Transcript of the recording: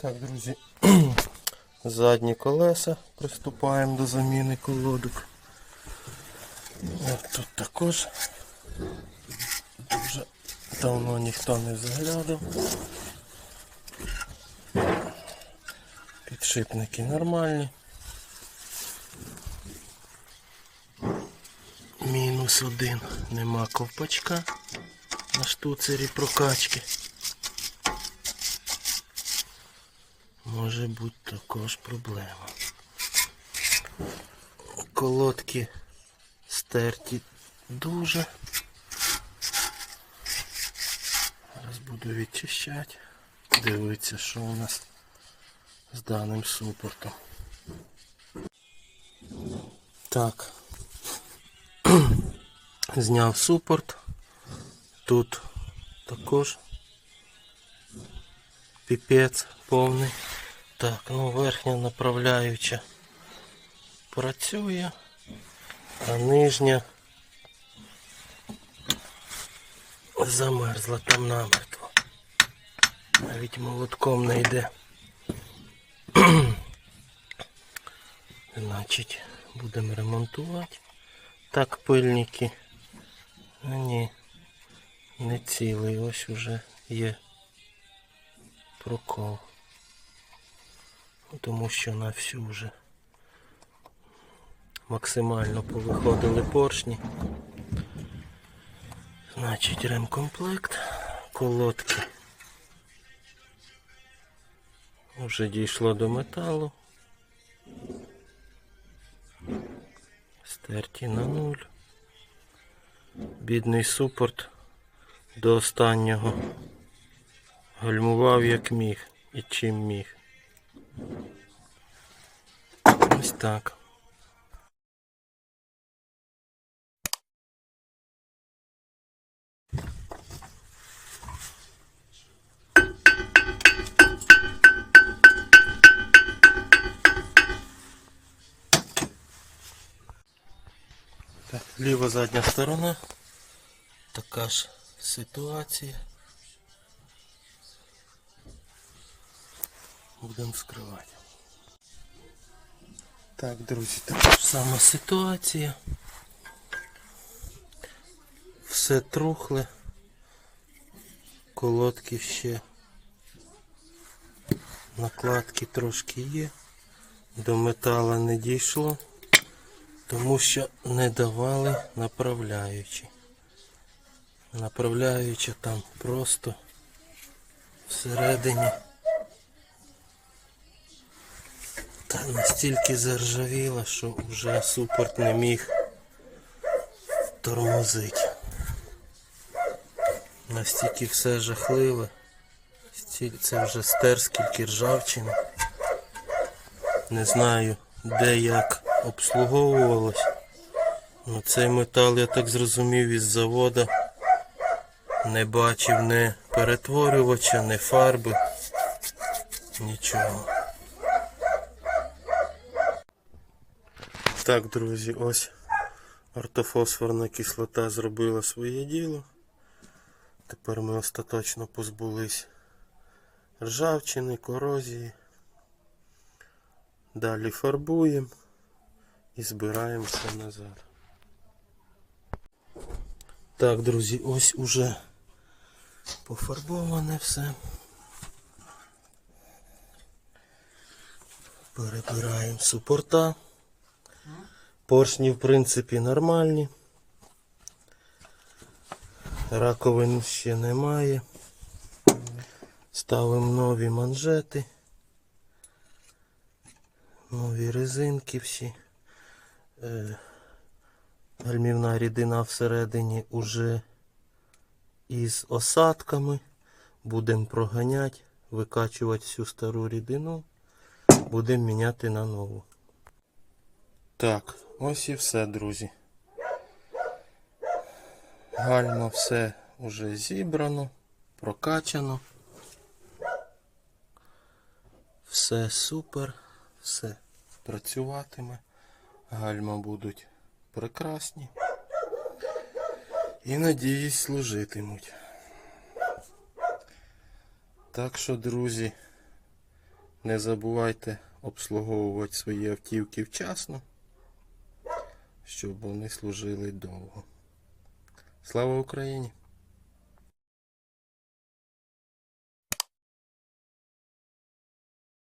Так, друзі, задні колеса. Приступаємо до заміни колодок. От тут також вже давно ніхто не заглядав. Підшипники нормальні. Мінус один. Нема ковпачка на штуцері прокачки. Може бути також проблема. Колодки стерті дуже. Зараз буду відчищати. Дивитися, що у нас з даним супортом. Так. Зняв супорт. Тут також піпець повний. Так, ну верхня направляюча працює, а нижня замерзла там намертво. Навіть молотком не йде. Значить, будемо ремонтувати. Так, пильники. А ні, не цілий, ось уже є прокол. Тому що на всю вже максимально повиходили поршні. Значить ремкомплект, колодки. Вже дійшло до металу. Стерті на нуль. Бідний супорт до останнього гальмував як міг і чим міг. Ось так. Ліва задня сторона. Така ж ситуація. Будемо вскривати. Так, друзі, така ж сама ситуація. Все трухле. Колодки ще. Накладки трошки є. До метала не дійшло, тому що не давали направляючі. Направляюча там просто всередині. Та настільки заржавіла, що вже супорт не міг тормозити. Настільки все жахливе. Це вже стер скільки ржавчини. Не знаю де як обслуговувалось. Ну цей метал, я так зрозумів, із завода не бачив ні перетворювача, ні фарби. Нічого. Так, друзі, ось ортофосфорна кислота зробила своє діло. Тепер ми остаточно позбулись ржавчини, корозії. Далі фарбуємо і збираємо все назад. Так, друзі, ось уже пофарбоване все. Перебираємо супорта. Поршні, в принципі, нормальні. Раковин ще немає. Ставимо нові манжети. Нові резинки всі. Е, гальмівна рідина всередині уже із осадками. Будемо проганяти, викачувати всю стару рідину. Будемо міняти на нову. Так, ось і все, друзі. Гальма все вже зібрано, прокачано. Все супер, все працюватиме. Гальма будуть прекрасні. І надіюсь служитимуть. Так що, друзі, Не забувайте обслуговувати свої автівки вчасно, щоб вони служили довго. Слава Україні!